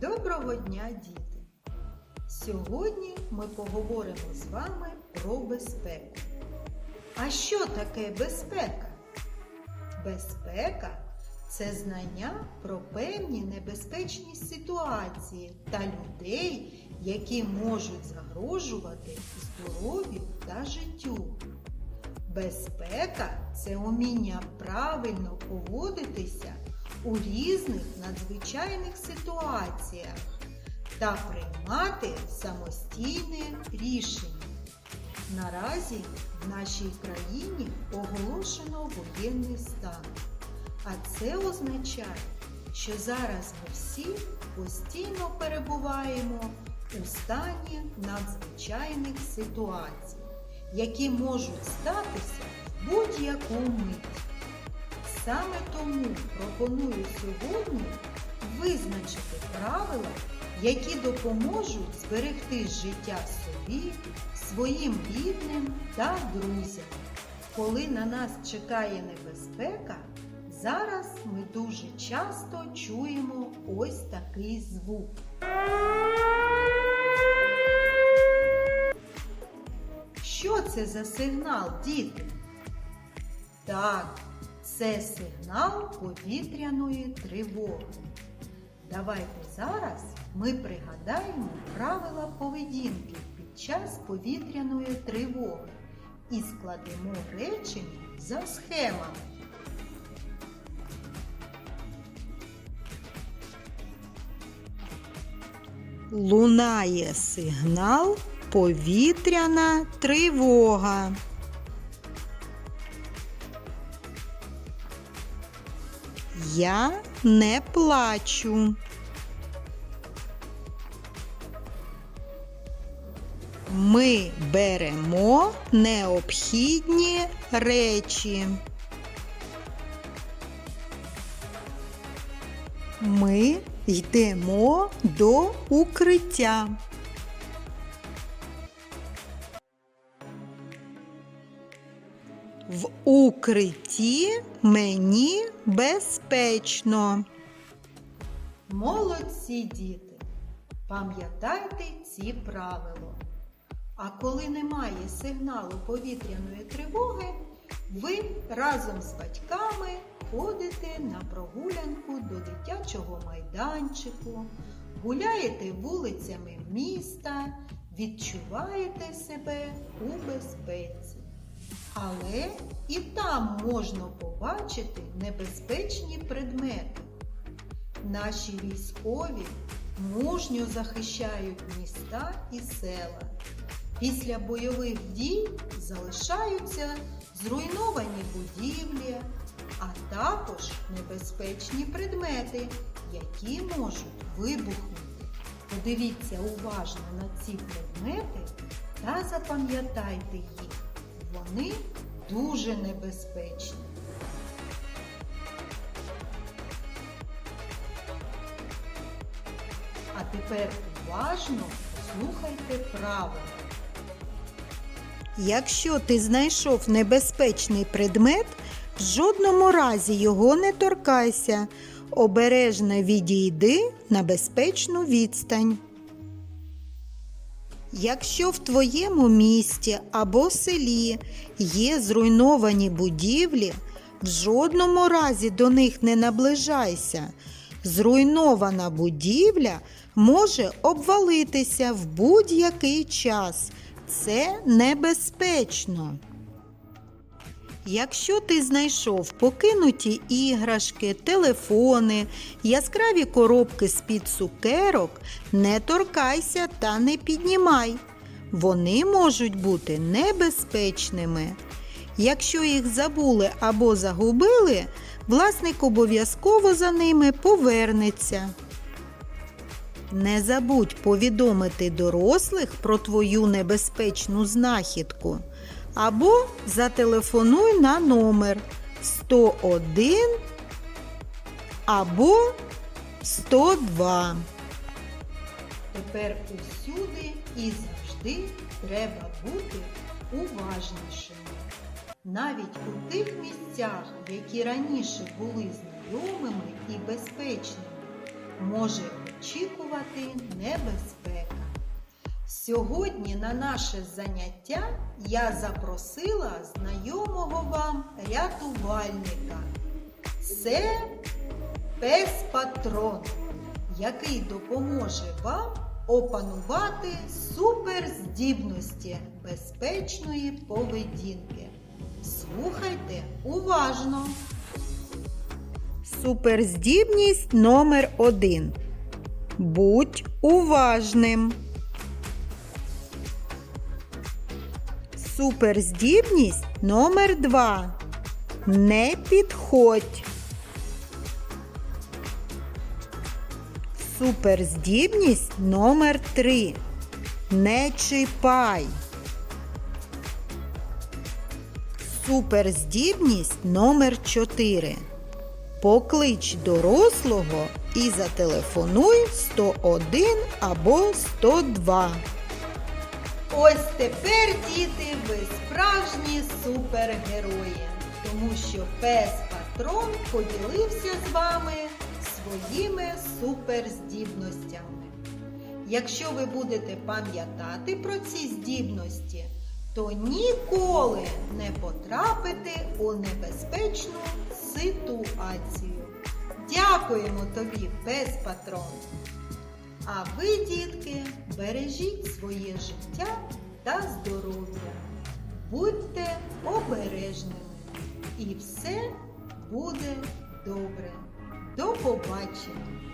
Доброго дня, діти! Сьогодні ми поговоримо з вами про безпеку. А що таке безпека? Безпека це знання про певні небезпечні ситуації та людей, які можуть загрожувати здоров'ю та життю. Безпека це уміння правильно поводитися у різних надзвичайних ситуаціях та приймати самостійне рішення. Наразі в нашій країні оголошено воєнний стан. А це означає, що зараз ми всі постійно перебуваємо у стані надзвичайних ситуацій, які можуть статися в будь-яку мить. Саме тому пропоную сьогодні визначити правила, які допоможуть зберегти життя собі, своїм рідним та друзям. Коли на нас чекає небезпека, зараз ми дуже часто чуємо ось такий звук. Що це за сигнал, діти? Так, це сигнал повітряної тривоги. Давайте зараз ми пригадаємо правила поведінки під час повітряної тривоги і складемо речення за схемами. Лунає сигнал повітряна тривога. Я не плачу. Ми беремо необхідні речі. Ми йдемо до укриття. В укритті мені безпечно. Молодці діти! Пам'ятайте ці правила. А коли немає сигналу повітряної тривоги, ви разом з батьками ходите на прогулянку до дитячого майданчику, гуляєте вулицями міста, відчуваєте себе у безпеці. Але і там можна побачити небезпечні предмети. Наші військові мужньо захищають міста і села. Після бойових дій залишаються зруйновані будівлі, а також небезпечні предмети, які можуть вибухнути. Подивіться уважно на ці предмети та запам'ятайте їх. Вони дуже небезпечні. А тепер уважно послухайте правила. Якщо ти знайшов небезпечний предмет, в жодному разі його не торкайся. Обережно відійди на безпечну відстань. Якщо в твоєму місті або селі є зруйновані будівлі, в жодному разі до них не наближайся. Зруйнована будівля може обвалитися в будь-який час. Це небезпечно. Якщо ти знайшов покинуті іграшки, телефони, яскраві коробки з-під цукерок, не торкайся та не піднімай. Вони можуть бути небезпечними. Якщо їх забули або загубили, власник обов'язково за ними повернеться. Не забудь повідомити дорослих про твою небезпечну знахідку або зателефонуй на номер 101 або 102. Тепер усюди і завжди треба бути уважнішими. Навіть у тих місцях, які раніше були знайомими і безпечними, може очікувати небезпека. Сьогодні на наше заняття я запросила знайомого вам рятувальника. Це пес патрон, який допоможе вам опанувати суперздібності безпечної поведінки. Слухайте уважно. Суперздібність номер один. Будь уважним. Суперздібність номер два. Не підходь. Суперздібність номер три. Не чіпай. Суперздібність номер 4. Поклич дорослого і зателефонуй 101 або 102. Ось тепер, діти, ви справжні супергерої, тому що пес патрон поділився з вами своїми суперздібностями. Якщо ви будете пам'ятати про ці здібності, то ніколи не потрапите у небезпечну ситуацію. Дякуємо тобі, пес патрон! А ви, дітки, бережіть своє життя та здоров'я. Будьте обережними. І все буде добре. До побачення!